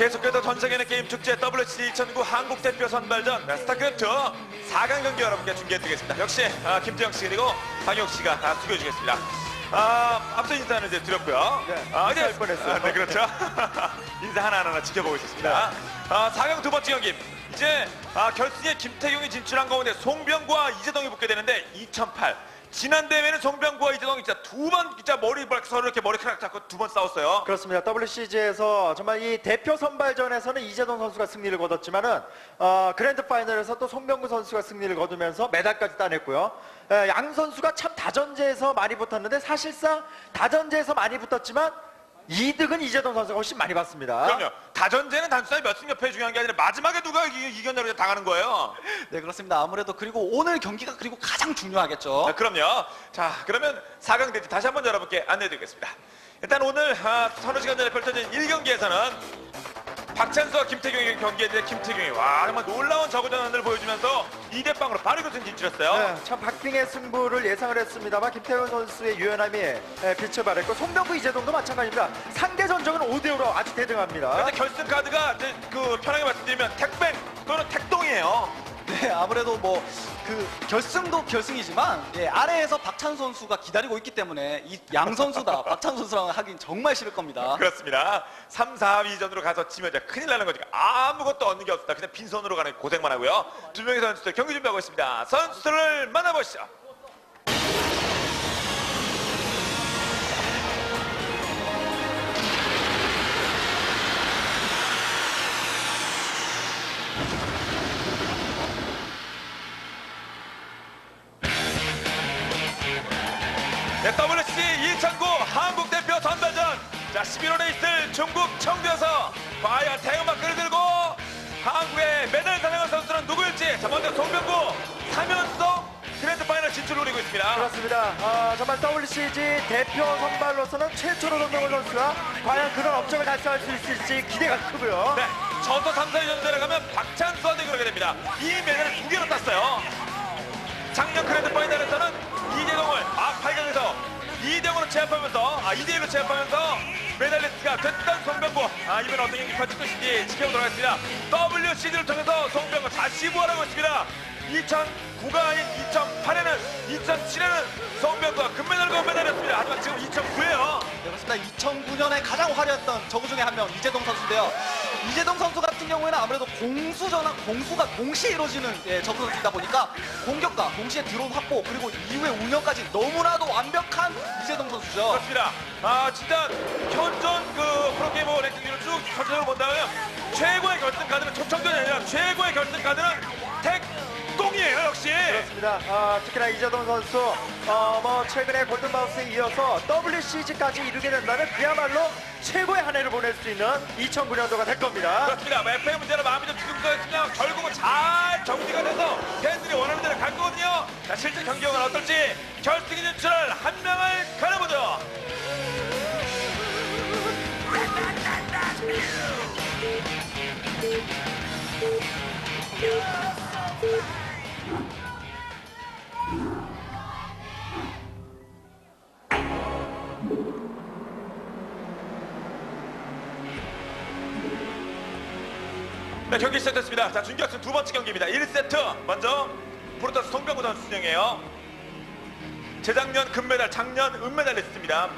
네, 계속해서 전 세계는 게임 축제 WC 2009 한국 대표 선발전 네, 스타크래프트 4강 경기 여러분께 중계해드리겠습니다. 역시 아, 김태형 씨 그리고 방역 씨가 아, 수고해주겠습니다. 아, 앞서 인사는 이제 드렸고요. 네, 아, 뻔했어요. 아, 네, 그렇죠. 인사 하나하나 지켜보고 있었습니다. 아, 4강 두 번째 경기. 이제 아, 결승에 김태경이 진출한 가운데 송병구와 이재동이 붙게 되는데 2008. 지난 대회는 송병구와 이재동이 진짜 두 번 진짜 머리 서로 이렇게 머리카락 잡고 두 번 싸웠어요. 그렇습니다. WCG에서 정말 이 대표 선발전에서는 이재동 선수가 승리를 거뒀지만은 어, 그랜드 파이널에서 또 송병구 선수가 승리를 거두면서 메달까지 따냈고요. 에, 양 선수가 참 다전제에서 많이 붙었는데 사실상 다전제에서 많이 붙었지만 이득은 이재동 선수가 훨씬 많이 받습니다. 그럼요. 다전제는 단순하게 몇승 몇패 중요한 게 아니라 마지막에 누가 이- 이겼냐로 당하는 거예요. 네 그렇습니다. 아무래도 그리고 오늘 경기가 그리고 가장 중요하겠죠. 자, 그럼요. 자, 그러면 4강 대지 다시 한번 여러분께 안내해 드리겠습니다. 일단 오늘 아, 서너 시간 전에 펼쳐진 1경기에서는 박찬수와 김태경의 경기에 대해 김태경이 와 정말 놀라운 저그전을 보여주면서 2대 0으로 바로 결승 진출했어요. 네, 참 박빙의 승부를 예상을 했습니다만 김태현 선수의 유연함이 에, 빛을 발했고 송병구 이재동도 마찬가지입니다. 상대 전적은 5대 5로 아주 대등합니다. 그런데 결승 카드가 이제 그 편하게 말씀드리면 택뱅 또는 택동이에요. 네 아무래도 뭐 그 결승도 결승이지만 예, 아래에서 박찬 선수가 기다리고 있기 때문에 이 양 선수다 박찬 선수랑 하긴 정말 싫을 겁니다. 그렇습니다. 3, 4위전으로 가서 치면 이제 큰일 나는 거니까 아무것도 얻는 게 없습니다. 그냥 빈손으로 가는 고생만 하고요. 두 명의 선수들 경기 준비하고 있습니다. 선수들을 만나보시죠. 네, WC 2009 한국 대표 선발전. 자, 11월에 있을 중국 청주에서 과연 태극마크를 들고 한국의 메달 사냥한 선수는 누구일지. 자, 먼저 송병구 3연속 그랜드 파이널 진출을 노리고 있습니다. 그렇습니다. 아, 정말 WCG 대표 선발로서는 최초로 송병구 선수가 과연 그런 업적을 달성할 수 있을지 기대가 크고요. 네, 저도 3, 4위전 내려가면 박찬수한테 그러게 됩니다. 이 메달을 두 개로 땄어요. 작년 그랜드 파이널에서는 2대0으로 제압하면서 아 2대1로 제압하면서 메달리스트가 됐던 송병구 아 이번 어떤 경기 펼칠 것인지 지켜보도록 하겠습니다. WCD를 통해서 송병구 다시 부활하고 있습니다. 2009가 아닌 2008에는 2007에는 송병구가 금메달과 은메달이었습니다. 하지만 지금 2009예요. 네, 그렇습니다. 2009년에 가장 화려했던 저구 중에 한 명 이재동 선수인데요. 이재동 선수 같은 경우에는 아무래도 공수전화 공수가 동시에 이루어지는 예, 선수이다 보니까 공격과 동시에 드론 확보 그리고 이후의 운영까지 너무나도 완벽한 이재동 선수죠. 그렇습니다. 아 진짜 현존 그 프로게이머 랭킹을 쭉 전체적으로 본다면 최고의 결승 카드는 초청전이 아니라 최고의 결승 카드는 택동이에요 역시. 그렇습니다. 아, 특히나 이재동 선수, 어, 뭐 최근에 골든마우스에 이어서 WCG까지 이루게 된다면 그야말로 최고의 한 해를 보낼 수 있는 2009년도가 될 겁니다. 그렇습니다. 뭐 FA 문제는 마음이 좀 두근거렸으면 결국은 잘 정리가 돼서 팬들이 원하는 대로 갈 거거든요. 자 실제 경기력은 어떨지 결승 진출을 한 명을 가려보죠. 네, 경기 시작됐습니다. 자, 준결승 두 번째 경기입니다. 1세트. 먼저 프로토스 송병구 선수 진영이에요. 재작년 금메달, 작년 은메달리스트입니다.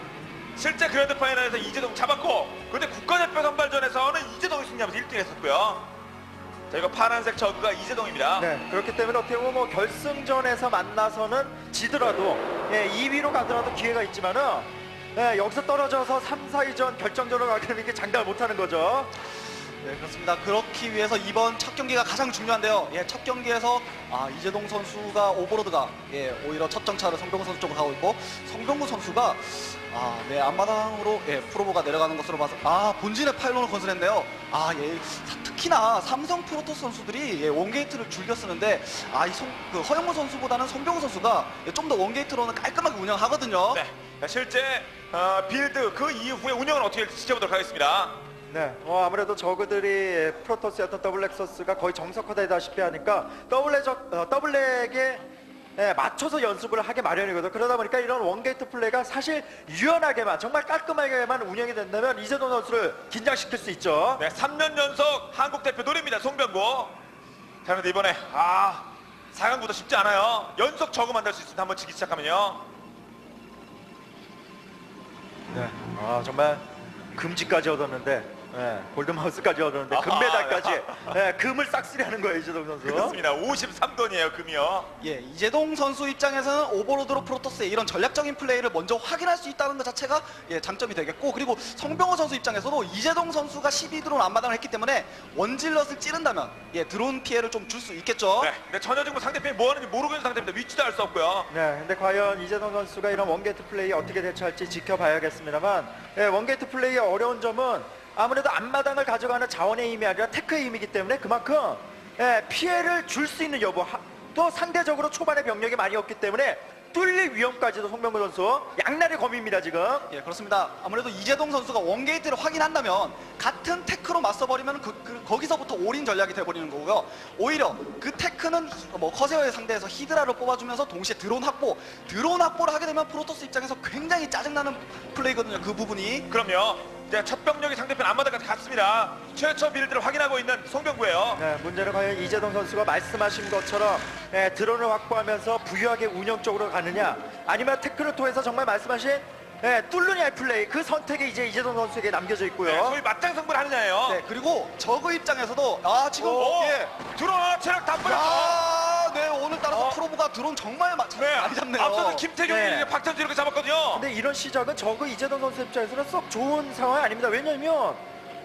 실제 그랜드 파이널에서 이재동 잡았고, 근데 국가대표 선발전에서는 이재동이 승리하면서 1등 했었고요. 자, 이거 파란색 저그가 이재동입니다. 네, 그렇기 때문에 어떻게 보면 뭐 결승전에서 만나서는 지더라도 예, 2위로 가더라도 기회가 있지만은 예, 여기서 떨어져서 3, 4위전 결정전으로 가게 되면 이게 장담을 못하는 거죠. 네, 그렇습니다. 그렇기 위해서 이번 첫 경기가 가장 중요한데요. 예, 첫 경기에서 아, 이재동 선수가 오버로드가 예, 오히려 첫 정찰을 성병구 선수 쪽으로 하고 있고 성병구 선수가 아, 네, 앞마당으로 예, 프로보가 내려가는 것으로 봐서 아, 본진의 파일론을 건설했네요. 아, 예, 사- 특히나 삼성 프로토스 선수들이 예, 원게이트를 즐겨 쓰는데 아, 이 성, 그 허영무 선수보다는 성병구 선수가 예, 좀 더 원게이트로는 깔끔하게 운영하거든요. 네. 자, 실제 어, 빌드 그 이후의 운영은 어떻게 지켜보도록 하겠습니다. 네, 어, 아무래도 저그들이 프로토스였던 더블렉서스가 거의 정석화되다시피 하니까 더블렉, 어, 더블렉의 예, 맞춰서 연습을 하게 마련이거든요. 그러다 보니까 이런 원게이트 플레이가 사실 유연하게만 정말 깔끔하게만 운영이 된다면 이재동 선수를 긴장시킬 수 있죠. 네, 3년 연속 한국 대표 노립니다. 송병구. 자, 그런데 이번에 아 4강부터 쉽지 않아요. 연속 저거 만들 수 있습니다. 한번 치기 시작하면요. 네. 아 정말 금지까지 얻었는데 예, 골드마우스까지 얻었는데 금메달까지 예, 금을 싹쓸이 하는 거예요 이재동 선수. 그렇습니다. 53돈이에요, 금이요. 예, 이재동 선수 입장에서는 오버로드로 프로토스의 이런 전략적인 플레이를 먼저 확인할 수 있다는 것 자체가 예, 장점이 되겠고 그리고 성병호 선수 입장에서도 이재동 선수가 12드론 앞마당을 했기 때문에 원질럿을 찌른다면 예, 드론 피해를 좀 줄 수 있겠죠. 네, 근데 전혀 지금 상대편이 뭐 하는지 모르고 있는 상태입니다. 위치도 알 수 없고요. 네, 근데 과연 이재동 선수가 이런 원게이트 플레이 어떻게 대처할지 지켜봐야겠습니다만 예, 원게이트 플레이의 어려운 점은 아무래도 앞마당을 가져가는 자원의 힘이 아니라 테크의 힘이기 때문에 그만큼 예, 피해를 줄 수 있는 여부 하- 또 상대적으로 초반에 병력이 많이 없기 때문에 뚫릴 위험까지도 송병구 선수 양날의 검입니다 지금. 예, 그렇습니다. 아무래도 이재동 선수가 원게이트를 확인한다면 같은 테크로 맞서버리면 그, 그- 거기서부터 올인 전략이 돼버리는 거고요. 오히려 그 테크는 히- 뭐 커세어의 상대에서 히드라를 뽑아주면서 동시에 드론 확보, 드론 확보를 하게 되면 프로토스 입장에서 굉장히 짜증나는 플레이거든요. 그 부분이. 그럼요. 이제 첫 병력이 상대편 앞마당까지 갔습니다. 최초 빌드를 확인하고 있는 송병구예요. 네, 문제는 과연 이재동 선수가 말씀하신 것처럼 예, 드론을 확보하면서 부유하게 운영 쪽으로 가느냐 아니면 테크를 통해서 정말 말씀하신 예, 뚫느냐의 플레이 그 선택이 이제 이재동 선수에게 남겨져 있고요. 네, 소위 맞짱 승부를 하느냐예요. 네, 그리고 저그 입장에서도 아 지금 오, 예. 들어와 체력 다 뿌렸어. 아, 네 오늘 따라서 어. 프로브가 드론 정말 마, 네, 많이 잡네요. 앞서서 김태경이 네. 네. 박찬수 이렇게 잡았거든요. 근데 이런 시작은 저그 이재동 선수 입장에서는 썩 좋은 상황이 아닙니다. 왜냐하면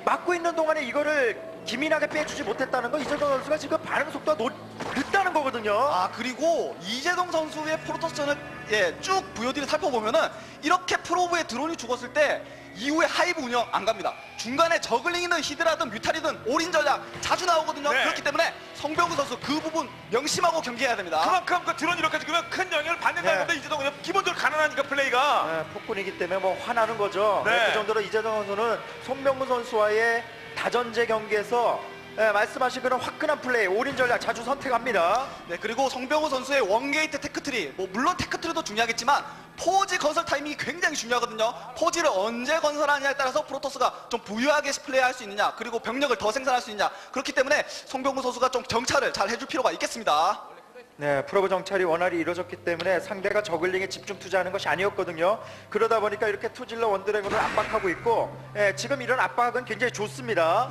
막고 있는 동안에 이거를 기민하게 빼주지 못했다는 거 이재동 선수가 지금 반응 속도가 노, 늦다는 거거든요. 아 그리고 이재동 선수의 프로토스전을 예, 쭉 VOD를 살펴보면은 이렇게 프로브에 드론이 죽었을 때 이후에 하이브 운영 안 갑니다. 중간에 저글링이든 히드라든 뮤탈이든 올인 전략 자주 나오거든요. 네. 그렇기 때문에 성병구 선수 그 부분 명심하고 경기해야 됩니다. 그만큼 그 드론 이렇게 죽으면 큰 영향을 받는다는 네. 건데 이재동은 기본적으로 가난하니까 플레이가. 네, 폭군이기 때문에 뭐 화나는 거죠. 네. 그 정도로 이재동 선수는 송병구 선수와의 다전제 경기에서 예, 말씀하신 그런 화끈한 플레이, 올인 전략 자주 선택합니다. 네 그리고 성병호 선수의 원게이트 테크트리. 뭐 물론 테크트리도 중요하겠지만 포지 건설 타이밍이 굉장히 중요하거든요. 포지를 언제 건설하냐에 따라서 프로토스가 좀 부유하게 플레이할 수 있느냐 그리고 병력을 더 생산할 수 있느냐. 그렇기 때문에 성병호 선수가 좀 정찰을 잘 해줄 필요가 있겠습니다 네, 프로브 정찰이 원활히 이루어졌기 때문에 상대가 저글링에 집중 투자하는 것이 아니었거든요. 그러다 보니까 이렇게 투질러 원드래곤을 압박하고 있고, 예, 지금 이런 압박은 굉장히 좋습니다.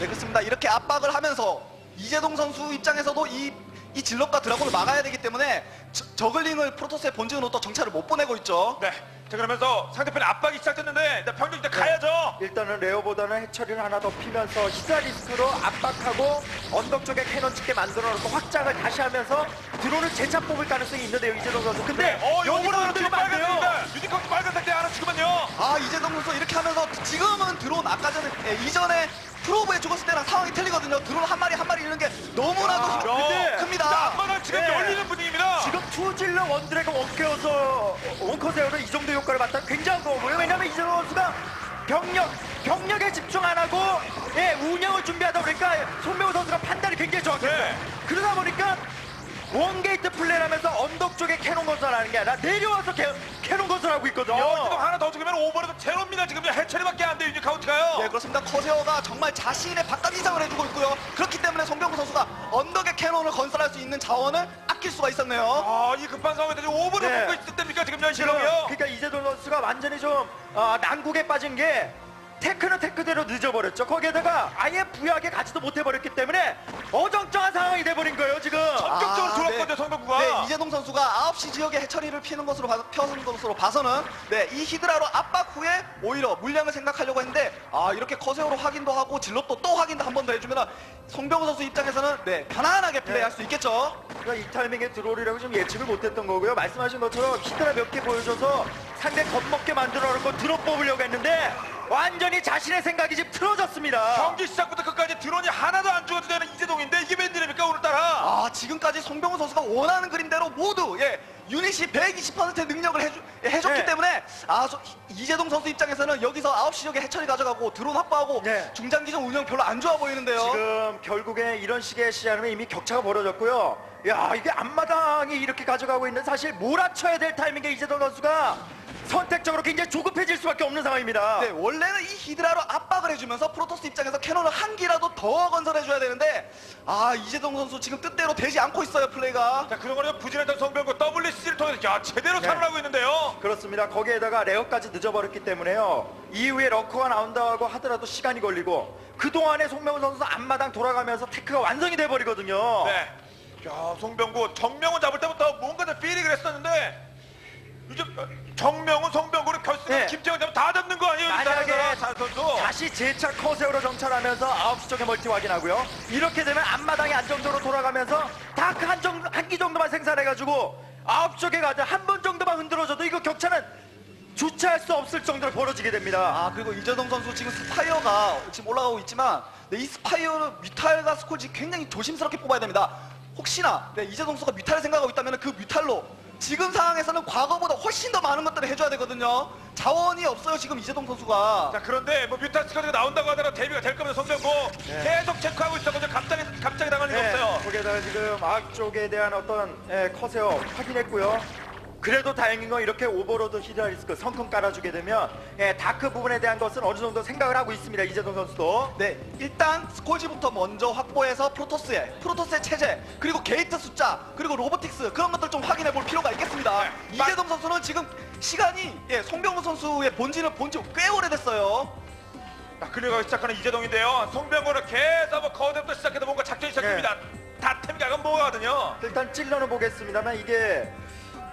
네 그렇습니다 이렇게 압박을 하면서 이재동 선수 입장에서도 이, 이 질럿과 드라곤을 막아야 되기 때문에 저, 저글링을 프로토스의 본진으로 또 정찰을 못 보내고 있죠 네. 자 그러면서 상대편의 압박이 시작됐는데 일단 병력 이제 가야죠. 일단은 레오보다는 해처리를 하나 더 피면서 히드라리스크로 압박하고 언덕 쪽에 캐논 찍게 만들어 놓고 확장을 다시 하면서 드론을 재차 뽑을 가능성이 있는데요, 이재동 선수. 근데 네. 어 여기로 흔들리면 안 돼요. 빨간색이다. 유니콘 빨간색 대 하나 죽으면요. 아 이재동 선수 이렇게 하면서 지금은 드론 아까 전에 예, 이전에 프로브에 죽었을 때랑 상황이 틀리거든요. 드론 한 마리 한 마리 잃는 게 너무나도 아, 큰- 근데 큽니다. 앞마당 지금 네. 열리는 분위기입니다. 지금 투질러 원드래곤 원케어서 원커세어로 이 정도 효과를 봤다 굉장한 거고요. 왜냐면 이재동 선수가 병력, 병력에 집중 안 하고 예, 운영을 준비하다 보니까 손명호 선수가 판단이 굉장히 정확했어요. 네. 그러다 보니까 원게이트 플레이를 하면서 언덕 쪽에 캐논 건설하는 게 아니라 내려와서 캐, 캐논 건설하고 있거든요. 어, 이거 하나 더 죽으면 오버로도 제로입니다. 지금 해처리밖에 안 돼요. 유니 카운트가요. 예, 그렇습니다. 커세어가 정말 자신의 바깥 이상을 해주고 있고요. 그렇기 때문에 송병구 선수가 언덕의 캐논을 건설할 수 있는 자원을 아낄 수가 있었네요. 아, 이 급한 상황에서 지금 오버를 네. 먹고 있을 때입니까? 지금 연시경이요. 그러니까 이재동 선수가 완전히 좀 어, 난국에 빠진 게 테크는 테크대로 늦어버렸죠. 거기에다가 아예 부유하게 가지도 못해버렸기 때문에 어정쩡한 상황이 돼버린 거예요 지금. 본격적으로 들어왔거든요, 성병구가. 네, 이재동 선수가 9시 지역에 해처리를 피는 것으로 봐, 펴는 것으로 봐서는 네, 이 히드라로 압박 후에 오히려 물량을 생각하려고 했는데 아, 이렇게 커세어로 확인도 하고 질럿도 또 확인도 한 번 더 해주면 송병호 선수 입장에서는 네, 편안하게 플레이할 네. 수 있겠죠. 그러니까 이 타이밍에 들어오리라고 좀 예측을 못했던 거고요. 말씀하신 것처럼 히드라 몇 개 보여줘서 상대 겁먹게 만들어 놓고 드롭 뽑으려고 했는데 완전히 자신의 생각이 지금 틀어졌습니다. 경기 시작부터 끝까지 드론이 하나도 안 죽어도 되는 이재동인데 이게 웬일입니까 오늘따라? 아, 지금까지 송병호 선수가 원하는 그림대로 모두 예, 유닛이 120%의 능력을 해주, 예, 해줬기 네. 때문에 아, 소- 이재동 선수 입장에서는 여기서 9시 지역에 해처리 가져가고 드론 확보하고 네. 중장기전 운영 별로 안 좋아 보이는데요. 지금 결국에 이런 식의 시작하면 이미 격차가 벌어졌고요. 야 이게 앞마당이 이렇게 가져가고 있는 사실 몰아쳐야 될 타이밍에 이재동 선수가 선택적으로 굉장히 조급해질 수밖에 없는 상황입니다. 네, 원래는 이 히드라로 압박을 해주면서 프로토스 입장에서 캐논을 한 기라도 더 건설해줘야 되는데 아 이재동 선수 지금 뜻대로 되지 않고 있어요 플레이가. 자 그런 거는 부진했던 성병구 WC를 통해서 야 제대로 네. 살아나고 있는데요. 그렇습니다. 거기에다가 레어까지 늦어버렸기 때문에요. 이후에 러커가 나온다고 하더라도 시간이 걸리고 그 동안에 송명훈 선수 앞마당 돌아가면서 테크가 완성이 돼버리거든요. 네. 야 송병구 정명훈 잡을 때부터 뭔가 좀 필링을 했었는데 이제 정명훈 성병구를 결승에 네. 김태형 잡으면 다 잡는 거 아니에요? 만약에 산 선수. 다시 재차 커세어로 정찰하면서 9시 쪽에 멀티 확인하고요. 이렇게 되면 앞마당이 안정적으로 돌아가면서 다크 한, 정, 한기 정도만 생산해가지고 9시 쪽에 가자 한 번 정도만 흔들어줘도 이거 격차는 주체할 수 없을 정도로 벌어지게 됩니다. 아 그리고 이재동 선수 지금 스파이어가 지금 올라가고 있지만 네, 이 스파이어는 뮤탈과 스콜지 굉장히 조심스럽게 뽑아야 됩니다. 혹시나 네, 이재동 선수가 뮤탈을 생각하고 있다면 그 뮤탈로 지금 상황에서는 과거보다 훨씬 더 많은 것들을 해줘야 되거든요. 자원이 없어요 지금 이재동 선수가. 자 그런데 뭐 뮤탄 스쿼드가 나온다고 하더라도 데뷔가 될 거면 성병구 계속 체크하고 있었거든요. 갑자기 갑자기 당할 리가 네, 없어요. 거기에다가 지금 악 쪽에 대한 어떤 예, 커세어 확인했고요. 그래도 다행인 건 이렇게 오버로드 히드라리스크 성큼 깔아주게 되면 예, 다크 부분에 대한 것은 어느 정도 생각을 하고 있습니다. 이재동 선수도. 네, 일단 스콜지부터 먼저 확보해서 프로토스의 프로토스의 체제 그리고 게이트 숫자 그리고 로보틱스 그런 것들 좀 확인해 볼 필요가 있겠습니다. 네, 이재동 선수는 지금 시간이 예, 송병우 선수의 본진을 본 지 꽤 오래됐어요. 자 끌려가기 시작하는 이재동인데요. 송병구는 계속 뭐 거대부터 시작해도 뭔가 작전이 시작됩니다. 다 템이 가면 뭐가거든요. 일단 찔러는 보겠습니다만 이게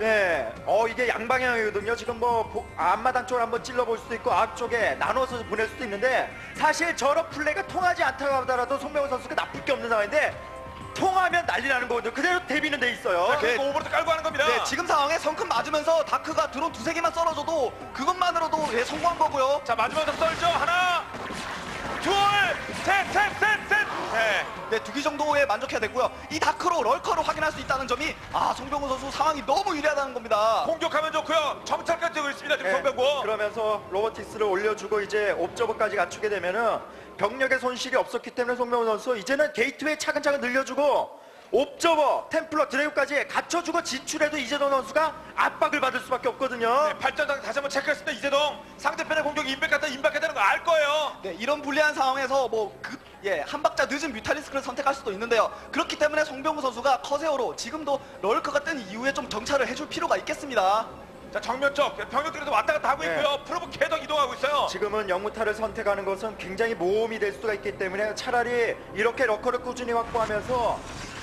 예, 어 이게 양방향이거든요. 지금 뭐 보- 앞마당 쪽을 한번 찔러볼 수도 있고 앞 쪽에 나눠서 보낼 수도 있는데 사실 저런 플레이가 통하지 않다고 하더라도 송명훈 선수가 나쁠 게 없는 상황인데 통하면 난리 나는 거거든요. 그대로 대비는 돼 있어요. 자, 그리고 오버로드 깔고 하는 겁니다. 네, 지금 상황에 성큼 맞으면서 다크가 드론 두세 개만 썰어줘도 그것만으로도 예, 성공한 거고요. 자 마지막으로 썰죠. 하나, 둘, 셋, 셋, 셋, 셋. 네. 네, 두개 정도에 만족해야 되고요. 이 다크로 럴커로 확인할 수 있다는 점이 아, 송병우 선수 상황이 너무 유리하다는 겁니다. 공격하면 좋고요. 정찰까지 되고 있습니다. 지금 예, 송병구. 그러면서 로보틱스를 올려주고 이제 옵저버까지 갖추게 되면은 병력의 손실이 없었기 때문에 송명훈 선수 이제는 게이트웨이 차근차근 늘려주고 옵저버, 템플러, 드래곤까지 갖춰주고 진출해도 이재동 선수가 압박을 받을 수밖에 없거든요. 네, 발전장 다시 한번 체크했을 때 이재동 상대편의 공격이 임팩했다 임팩했다는 거 알 거예요. 네, 이런 불리한 상황에서 뭐 급, 예, 한 박자 늦은 뮤탈리스크를 선택할 수도 있는데요. 그렇기 때문에 송병우 선수가 커세어로 지금도 럴커가 뜬 이후에 좀 정찰을 해줄 필요가 있겠습니다. 자 정면 쪽 병력들도 왔다 갔다 하고 네. 있고요. 프로브 계속 이동하고 있어요. 지금은 영무타를 선택하는 것은 굉장히 모험이 될 수가 있기 때문에 차라리 이렇게 러커를 꾸준히 확보하면서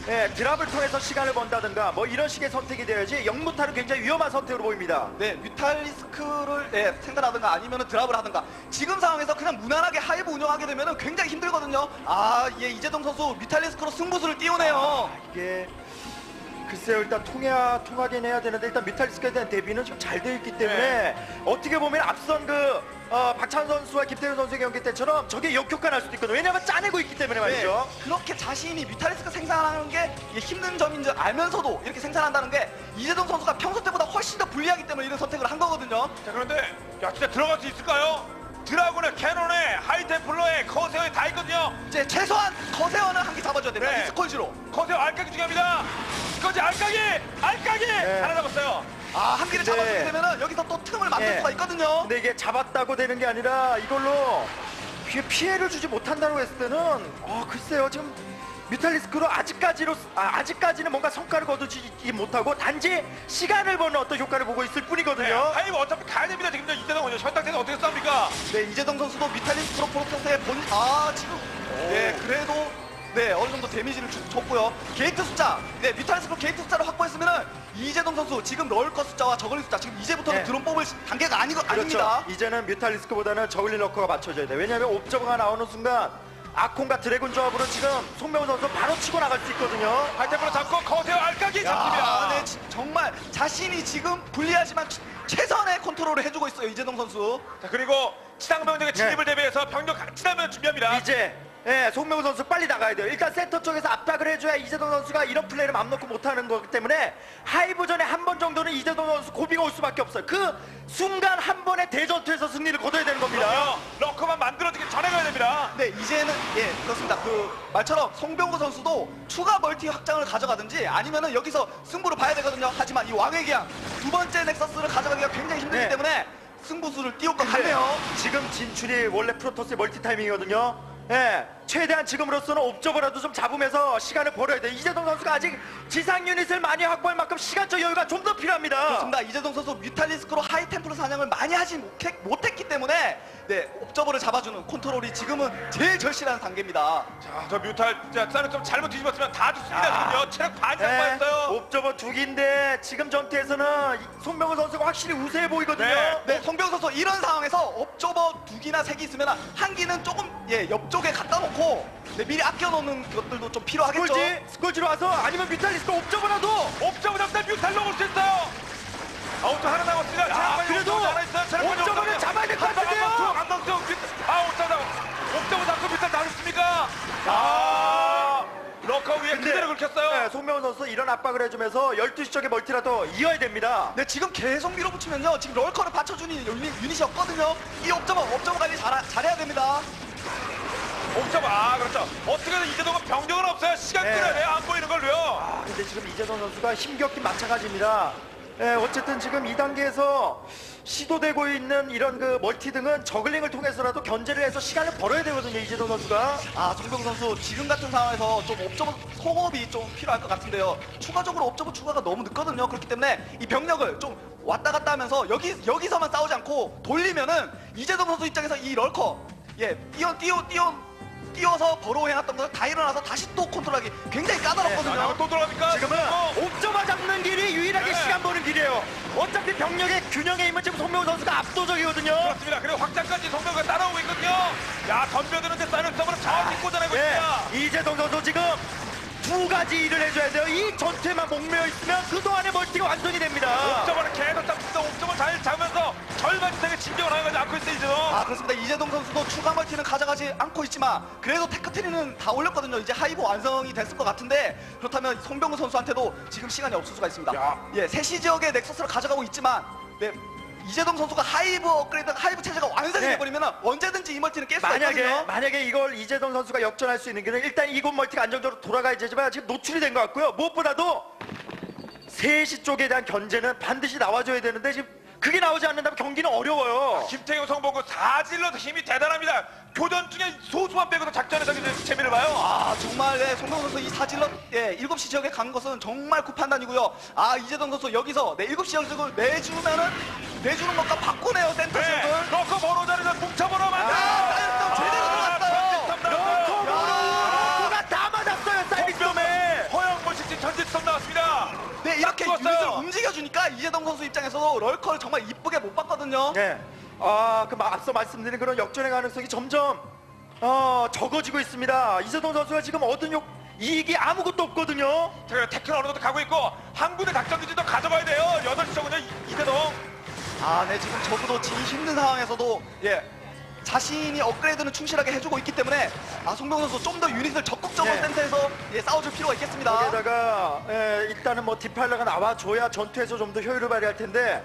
예, 드랍을 통해서 시간을 번다든가 뭐 이런 식의 선택이 되어야지 영무타는 굉장히 위험한 선택으로 보입니다. 네, 뮤탈리스크를 예, 생산하든가 아니면 드랍을 하든가 지금 상황에서 그냥 무난하게 하이브 운영하게 되면 굉장히 힘들거든요. 아, 예, 이재동 선수 뮤탈리스크로 승부수를 띄우네요. 이게 글쎄요 일단 통해야 통하긴 해야 되는데 일단 뮤탈리스크에 대한 대비는 좀잘 되어 있기 때문에 어떻게 보면 앞선 그 어, 박찬 선수와 김태균 선수의 경기 때처럼 저게 역효과 날 수도 있거든요 왜냐하면 짜내고 있기 때문에 말이죠 네, 그렇게 자신이 뮤탈리스크 생산하는 게 힘든 점인 줄 알면서도 이렇게 생산한다는 게 이재동 선수가 평소 때보다 훨씬 더 불리하기 때문에 이런 선택을 한 거거든요. 자 그런데 야 진짜 들어갈 수 있을까요? 드라군의 캐논에 하이템플러에 커세어에 다 있거든요. 이제 최소한 거세어는 한 개 잡아줘야 됩니다. 네. 이 스콜지로. 커세어 알까기 중요합니다. 이거지 알까기 알까기 하나 잡았어요. 아, 한 개를 네. 잡아주게 되면은 여기서 또 틈을 만들 네. 수가 있거든요. 근데 이게 잡았다고 되는 게 아니라 이걸로 피- 피해를 주지 못한다고 했을 때는 어 글쎄요 지금 뮤탈리스크로 아직까지로 아, 아직까지는 뭔가 성과를 거두지 못하고 단지 시간을 버는 어떤 효과를 보고 있을 네, 뿐이거든요. 하이브 어차피 가야 됩니다. 지금 이재동 오늘 현장에서 어떻게 싸웁니까? 네, 이재동 선수도 뮤탈리스크로 프로토스의 본, 아, 지금. 네, 그래도. 네, 어느 정도 데미지를 주, 줬고요. 게이트 숫자. 네, 뮤탈리스크로 게이트 숫자를 확보했으면은 이재동 선수 지금 럴커 숫자와 저글링 숫자 지금 이제부터는 네. 드론 뽑을 시- 단계가 아니, 그렇죠. 아닙니다. 이제는 뮤탈리스크보다는 저글링 러커가 맞춰져야 돼. 왜냐하면 옵저버가 나오는 순간 아콘과 드래곤 조합으로 지금 송명훈 선수 바로 치고 나갈 수 있거든요. 하이템플러 잡고 커세어 알까기 잡힙니다. 아, 네, 지- 정말 자신이 지금 불리하지만 최- 최선의 컨트롤을 해주고 있어요 이재동 선수. 자 그리고 지상 병력의 진입을 대비해서 병력 진하면 준비합니다. 이제 예, 송명훈 선수 빨리 나가야 돼요. 일단 센터 쪽에서 압박을 해줘야 이재동 선수가 이런 플레이를 맘 놓고 못하는 거기 때문에 하이브 전에 한 번 정도는 이재동 선수 고비가 올 수밖에 없어요. 그 순간 한 번의 대전투에서 승리를 거둬야 되는 겁니다. 러커만 만들어지기 전에 가야 됩니다. 됩니다. 네, 이제는 예 그렇습니다. 그 말처럼 송병구 선수도 추가 멀티 확장을 가져가든지 아니면은 여기서 승부를 봐야 되거든요. 하지만 이 왕의 기왕 두 번째 넥서스를 가져가기가 굉장히 힘들기 네. 때문에 승부수를 띄울 것 같네요. 지금 진출이 원래 프로토스의 멀티 타이밍이거든요. 예, 최대한 지금으로서는 옵저버라도 좀 잡으면서 시간을 벌어야 돼. 이재동 선수가 아직 지상 유닛을 많이 확보할 만큼 시간적 여유가 좀 더 필요합니다. 그렇습니다. 이재동 선수 뮤탈리스크로 하이 템플 사냥을 많이 하지 못했, 못했기 때문에 네 옵저버를 잡아주는 컨트롤이 지금은 제일 절실한 단계입니다. 자, 저 뮤탈, 자, 쌀을 좀 잘못 뒤집었으면 다 죽습니다, 아. 지금요. 체력 반장 예, 빠졌어요. 옵저버 두 기인데 지금 전투에서는 이 송병호 선수가 확실히 우세해 보이거든요. 네. 네, 송병 선수 이런 상황에서 옵저버 두 기나 세 기 있으면 한 기는 조금 예 옆쪽에 갖다 놓고 네, 미리 아껴 놓는 것들도 좀 필요하겠죠. 스콜지, 스콜지로 와서 아니면 뮤탈리스크 옵저버라도 옵저버 잡다 뮤탈 넘을 수 있어요. 아웃 하나 남았습니다. 야, 그래도 없답니다. 잡아야 될것 같은데요? 방, 뮤탈. 아, 옵저버. 옵저버 잡고 뮤탈 다 죽습니까? 아, 러커 위에 그대로 긁혔어요. 네, 송명호 선수 이런 압박을 해주면서 12시 쪽의 멀티라도 이어야 됩니다. 네, 지금 계속 밀어붙이면요. 지금 럴커를 받쳐주는 유닛, 유닛이었거든요. 이 옵저버, 옵저버 관리 잘, 잘해야 됩니다. 옵저버, 아, 그렇죠. 어떻게든 이재동은 병력은 없어요. 시간 네. 끌어야 돼요. 안 보이는 걸 왜요? 아, 근데 지금 이재동 선수가 힘겹긴 마찬가지입니다. 예, 어쨌든 지금 이 단계에서 시도되고 있는 이런 그 멀티 등은 저글링을 통해서라도 견제를 해서 시간을 벌어야 되거든요, 이재동 선수가. 아, 송병 선수 지금 같은 상황에서 좀 옵저버 소급이 좀 필요할 것 같은데요. 추가적으로 옵저버 추가가 너무 늦거든요. 그렇기 때문에 이 병력을 좀 왔다 갔다 하면서 여기 여기서만 싸우지 않고 돌리면은 이재동 선수 입장에서 이 럴커 예 뛰어 뛰어 뛰어 뛰어서 버로우 해놨던 것을 다 일어나서 다시 또 컨트롤하기 굉장히 자, 까다롭거든요. 다음에 또 들어갑니까? 지금은 어. 옵저버 잡는 길이 유일하게 네. 시간 버는 길이에요. 어차피 병력의 균형에 있는 지금 송명호 선수가 압도적이거든요. 그렇습니다. 그리고 확장까지 성명가 따라오고 있거든요. 야, 덤벼드는데 점으로 정확히 꽂아내고 네, 있습니다. 이재동 선수 지금 두 가지 일을 해줘야 돼요. 이 전투에만 목매어 있으면 그동안의 멀티가 완전히 됩니다. 옥점을 계속 잡습니다. 옥점을 잘 잡으면서 절반 이상의 진정을 하지 않고 있어요, 이제는. 아 그렇습니다. 이재동 선수도 추가 멀티는 가져가지 않고 있지만 그래도 테크트리는 다 올렸거든요. 이제 하이브 완성이 됐을 것 같은데 그렇다면 송병우 선수한테도 지금 시간이 없을 수가 있습니다. 야. 예, 세시 지역의 넥서스를 가져가고 있지만 네. 이재동 선수가 하이브 업그레이드, 하이브 체제가 완성이 네. 돼버리면 언제든지 이 멀티는 깰 수가 만약에 있거든요. 만약에 이걸 이재동 선수가 역전할 수 있는 길은 일단 이곳 멀티가 안정적으로 돌아가야 되지만 지금 노출이 된 것 같고요. 무엇보다도 3시 쪽에 대한 견제는 반드시 나와줘야 되는데 지금 그게 나오지 않는다면 경기는 어려워요. 김태경 성보고 사질러도 힘이 대단합니다. 교전 중에 소수만 빼고도 작전에서 이제 재미를 봐요. 아 정말 네, 송병우 선수 이 사질러 예, 7시 지역에 간 것은 정말 굿판단이고요. 아 이재동 선수 여기서 네, 7시 지역을 내주면은 내주는 것과 바꾸네요 센터 네, 지역을. 넣고 번호 자리에서 뭉쳐버려 만들 움직여주니까 이재동 선수 입장에서도 럴커를 정말 이쁘게 못 봤거든요. 네. 아, 그 마- 앞서 말씀드린 그런 역전의 가능성이 점점 어, 적어지고 있습니다. 이재동 선수가 지금 얻은 욕, 이익이 아무것도 없거든요. 자, 태클 어느 정도 가고 있고 한 군데 작전기지도 가져가야 돼요. 8시 쪽은요, 이- 이대동. 아, 네 지금 적어도 지기 힘든 상황에서도 예 자신이 업그레이드는 충실하게 해주고 있기 때문에 아 송병 선수 좀 더 유닛을 적극적으로 네. 센터에서 예, 싸워줄 필요가 있겠습니다. 거기에다가 예, 일단은 뭐 디파일러가 나와줘야 전투에서 좀 더 효율을 발휘할 텐데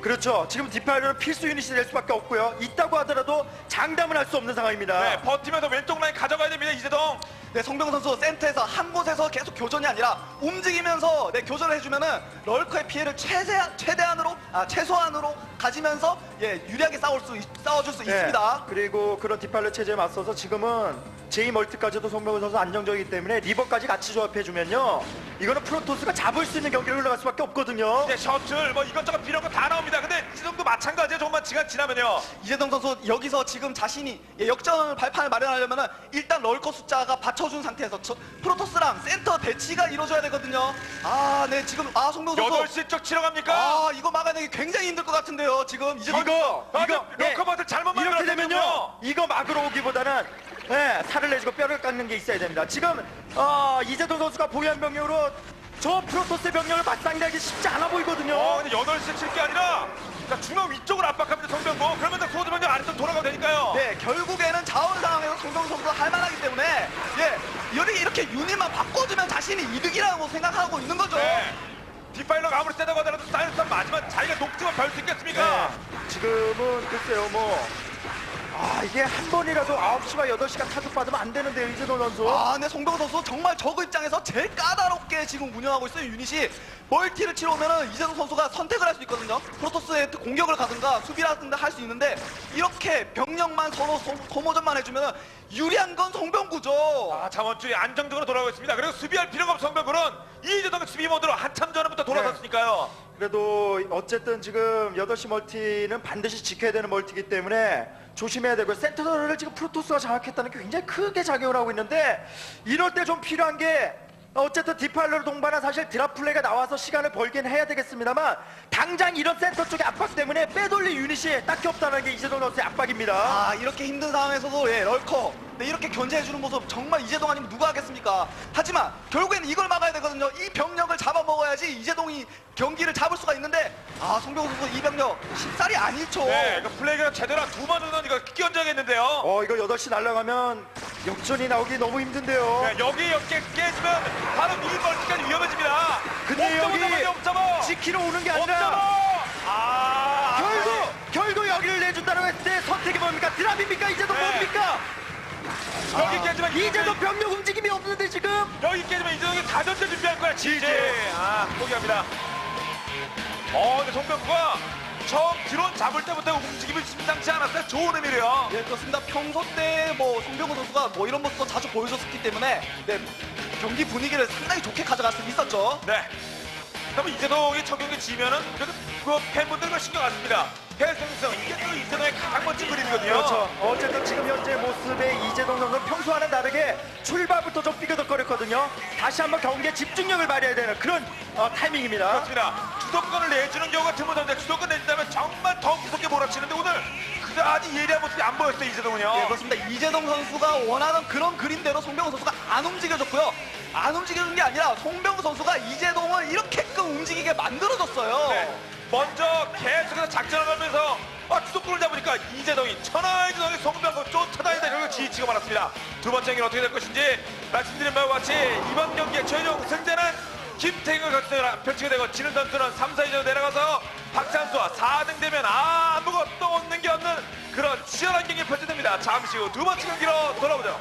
그렇죠. 지금 디파일러는 필수 유닛이 될 수밖에 없고요. 있다고 하더라도 장담은 할 수 없는 상황입니다. 네, 버티면서 왼쪽 라인 가져가야 됩니다, 이재동. 네, 성병 선수 센터에서 한 곳에서 계속 교전이 아니라 움직이면서 네, 교전을 해주면은 럴커의 피해를 최대 최대한으로 아 최소한으로 가지면서 예 유리하게 싸울 수 있- 싸워줄 수 네, 있습니다. 그리고 그런 디파일러 체제에 맞서서 지금은 제이 멀티까지도 송명훈 선수 안정적이기 때문에 리버까지 같이 조합해주면요. 이거는 프로토스가 잡을 수 있는 경기를 흘러갈 수밖에 없거든요. 이제 셔틀, 뭐 이것저것 필요한 거 다 나옵니다. 근데 이재동도 마찬가지예요. 조금만 시간 지나면요. 이재동 선수 여기서 지금 자신이 예, 역전 발판을 마련하려면은 일단 럴커 숫자가 받쳐준 상태에서 저, 프로토스랑 센터 배치가 이루어져야 되거든요. 아, 네 지금 아 송병 선수 8시 쪽 치러 갑니까? 아 이거 막아내기 굉장히 힘들 것 같은데요. 지금 이재동 이거 아, 이거 네, 러커버들 잘못. 되면요 이거 막으러 오기보다는 네, 살을 내주고 뼈를 깎는 게 있어야 됩니다 지금 어, 이재동 선수가 보유한 병력으로 저 프로토스의 병력을 맞상대하기 쉽지 않아 보이거든요 어, 근데 8시에 칠게 아니라 자, 중앙 위쪽으로 압박합니다, 성병고. 그러면 소드 병력 아래쪽 돌아가면 되니까요. 네, 결국에는 자원 상황에서 송병 선수가 할 만하기 때문에 예, 이렇게 이렇게 유닛만 바꿔주면 자신이 이득이라고 생각하고 있는 거죠. 네. 디파일러가 아무리 세다고 하더라도 사이언스 맞으면 자기가 녹지만 별 수 있겠습니까? 네, 지금은 글쎄요 뭐 아, 이게 한 번이라도 9시와 8시가 타격 받으면 안 되는데요, 이재동 선수. 아, 근데 송병호 선수 정말 저그 입장에서 제일 까다롭게 지금 운영하고 있어요. 유닛이 멀티를 치러 오면은 이재동 선수가 선택을 할 수 있거든요. 프로토스의 공격을 가든가 수비라든가 할 수 있는데 이렇게 병력만 서로 소, 소모전만 해주면은 유리한 건 송병구죠. 아, 자원줄이 안정적으로 돌아오고 있습니다. 그리고 수비할 필요가 없는 성병구는 이재동의 수비 모드로 한참 전부터 돌아섰으니까요. 그래도 어쨌든 지금 8시 멀티는 반드시 지켜야 되는 멀티이기 때문에 조심해야 되고요. 센터를 지금 프로토스가 장악했다는 게 굉장히 크게 작용을 하고 있는데 이럴 때 좀 필요한 게 어쨌든 디팔러를 동반한 사실 드라플레이가 나와서 시간을 벌긴 해야 되겠습니다만 당장 이런 센터 쪽의 압박 때문에 빼돌릴 유닛이 딱히 없다는 게 이재동 선수의 압박입니다. 아 이렇게 힘든 상황에서도 예 럴커 네, 이렇게 견제해주는 모습 정말 이재동 아니면 누가 하겠습니까? 하지만 결국에는 이걸 막아야 되거든요. 이 병력을 잡아먹어야지 이재동이 경기를 잡을 수가 있는데 아 송병호 선수 이 병력 쉽사리 아니죠. 네, 그 플레이가 제대로 한 두번 정도는 이거 끼얹어야겠는데요. 어 이거 8시 날아가면 역전이 나오기 너무 힘든데요. 네, 여기 옆에 깨지면 바로 미리 멀티까지 위험해집니다. 근데 여기 옵저버. 지키러 오는 게. 아니라 아, 결국 결국 여기를 내준다고 했을 때 선택이 뭡니까? 드랍입니까? 이제도 네. 뭡니까? 여기 깨지면 이제도 병력 움직임이 없는데 지금 여기 깨지면 이재동이 다 전체 준비할 거야, 지지. 아, 포기합니다. 어, 근데 송병구가 처음 드론 잡을 때부터 움직임이 심상치 않았어요. 좋은 의미로요. 예, 그렇습니다. 평소 때 뭐 송병호 선수가 뭐 이런 모습도 자주 보여줬기 때문에 네, 경기 분위기를 상당히 좋게 가져갈 수 있었죠. 네. 그러면 이재동이 첫 경기 지면은 그래도 그 팬분들 그 신경 안 씁니다. 패승성 이게 또 이재동의 가장 멋진 그림이거든요. 그렇죠. 어쨌든 지금 현재 모습의 이재동 선수는 평소와는 다르게 출발부터 좀 삐그덕거렸거든요. 다시 한번 경기에 집중력을 발휘해야 되는 그런 어, 타이밍입니다. 그렇습니다. 주도권을 내주는 경우가 드물던데 주도권 내준다면 정말 더 무섭게 몰아치는데 오늘 그다지 예리한 모습이 안 보였어요 이재동은요. 예, 그렇습니다. 이재동 선수가 원하는 그런 그림대로 송병호 선수가 안 움직여줬고요. 안 움직여준 게 아니라 송병호 선수가 이재동을 이렇게끔 움직이게 만들어줬어요. 네. 먼저 계속해서 작전을 하면서 아, 주도권을 잡으니까 이재동이 천하의 이재동이 송병구 쫓아다니다 결국 지치고 말았습니다. 두 번째 경기는 어떻게 될 것인지 말씀드린 바와 같이 이번 경기의 최종 승자는 김태경을 펼치게 펼치게 되고 지는 선수는 3, 4위전으로 내려가서 박찬수와 4등 되면 아무것도 없는 게 없는 그런 치열한 경기 펼쳐집니다. 잠시 후 두 번째 경기로 돌아오죠.